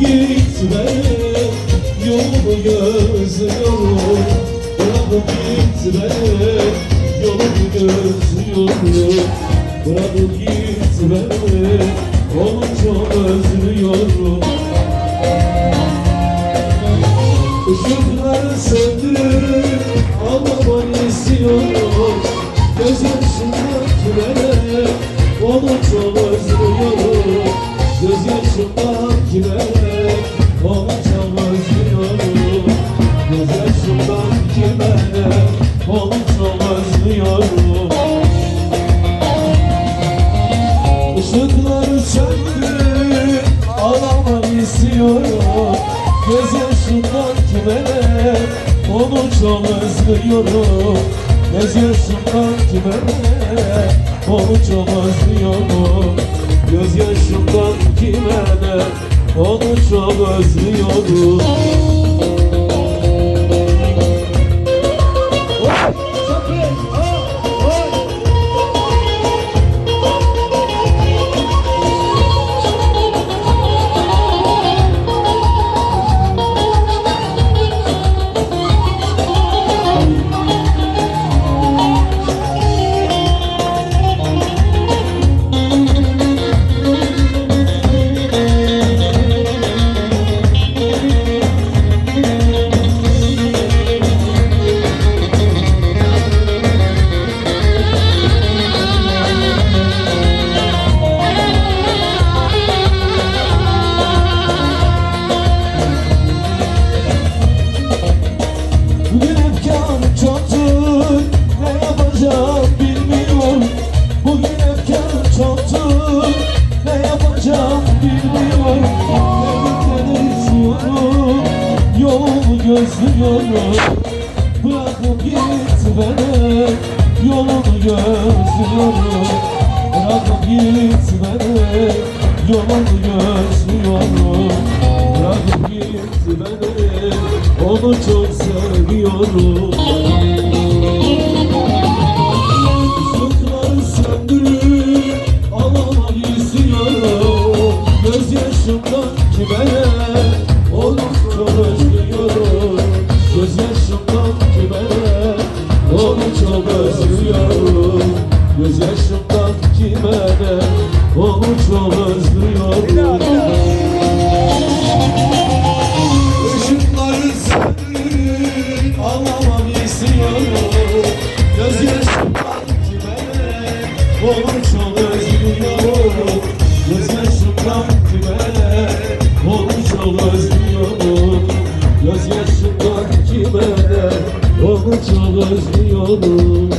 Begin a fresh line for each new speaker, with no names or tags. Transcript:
gitme. Yolumu gözlüyorum Bırakıp gitme. Yolumu gözlüyorum Bırakıp gitme. Onu çok özlüyorum. Işıkları söndürüp Ağlamanı istiyorum. Gözyaşımdan kime Onu çok özlüyorum Gözyaşımdan kime Onu çok özlüyorum Gözyaşımdan kime Onu çok özlüyorum Ağlamak istiyorum. Gözyaşımdan kime ne Onu çok özlüyorum Gözyaşımdan kime ne Onu çok özlüyorum Gözyaşımdan kime ne? Onu çok özlüyorum Ne yapacağım bilmiyorum. Evimden istiyorum Bırakıp gitme Yolumu gözlüyorum. Bırakıp gitme Yolumu gözlüyorum. Bırakıp gitme Onu çok seviyorum ne Onu çok özlüyorum Gözyaşımdan kime ne Onu çok özlüyorum Gözyaşımdan kime Onu çok özlüyorum